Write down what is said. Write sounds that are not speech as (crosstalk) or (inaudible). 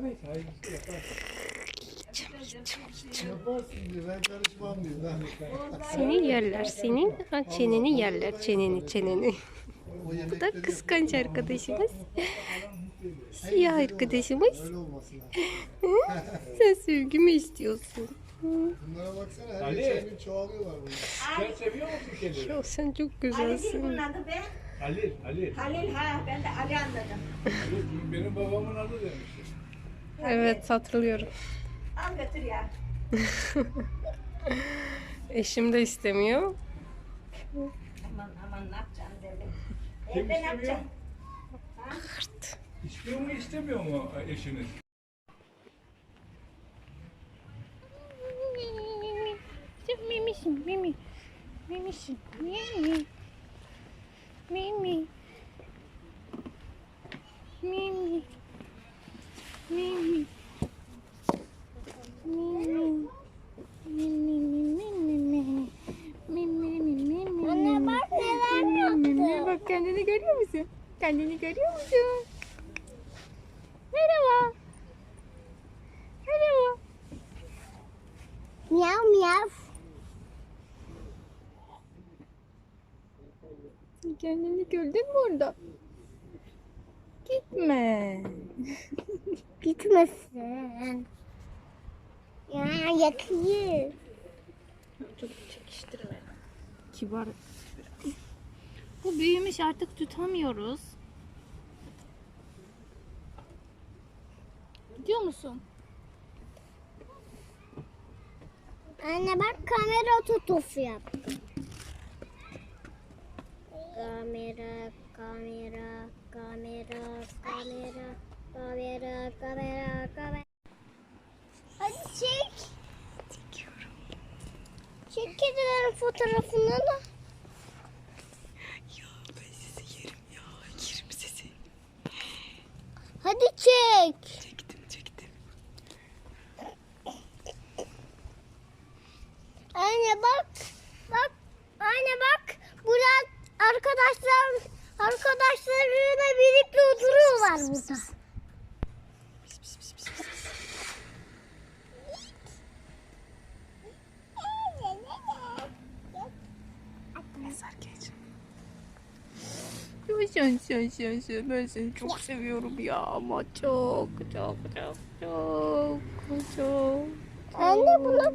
Evet, hayırlısı yapar. Yaparsın diyor. Ben karışmam diyor. Ben. Seni yerler senin. Ha, çeneni yerler çeneni çeneni. O Bu da yemekleri kıskanç arkadaşımız. Siyah arkadaşımız. Öyle olması lazım. Sen sevgimi istiyorsun. Bunlara baksana her Ali. geçen gün çoğalıyorlar bunlar. Sen seviyor musun kedileri? Ya sen çok Ali değil bunun güzelsin. adı be. Halil, Halil. Halil ha ben de Ali anladım. Benim babamın adı demişti. Evet hatırlıyorum. Al götür ya. (laughs) Eşim de istemiyor. Aman aman ne yapacaksın dedim. Kim Evde ne istemiyor? yapacaksın? İstiyor mu istemiyor mu eşiniz? Sen mimisin mimi. Mimisin. Mimi. Mimi. Mimi. Mimi. Mimi. Anne bak neler yaptı. Bak kendini görüyor musun? Kendini görüyor musun? Merhaba. Merhaba. Miyav miyav. Kendini gördün mü orada? Gitme. (laughs) Gitmesin. Ya yakıyor. Çok çekiştirme. Kibar. Bu büyümüş artık tutamıyoruz. Gidiyor musun? Anne bak kamera tutusu yaptım. Kamera, kamera, kamera, kamera, kamera, kamera, kamera. Hadi çek. Çekiyorum. Çek kedilerin fotoğrafını da. Ya ben sizi yerim ya. Yerim sizi. Hadi çek. Çektim çektim. Anne bak. Bak. Anne bak. Burada arkadaşlar arkadaşlarıyla birlikte oturuyorlar burada. Mezar geç. Ya sen sen sen sen ben seni çok seviyorum ya ama çok çok çok çok çok. Anne bunu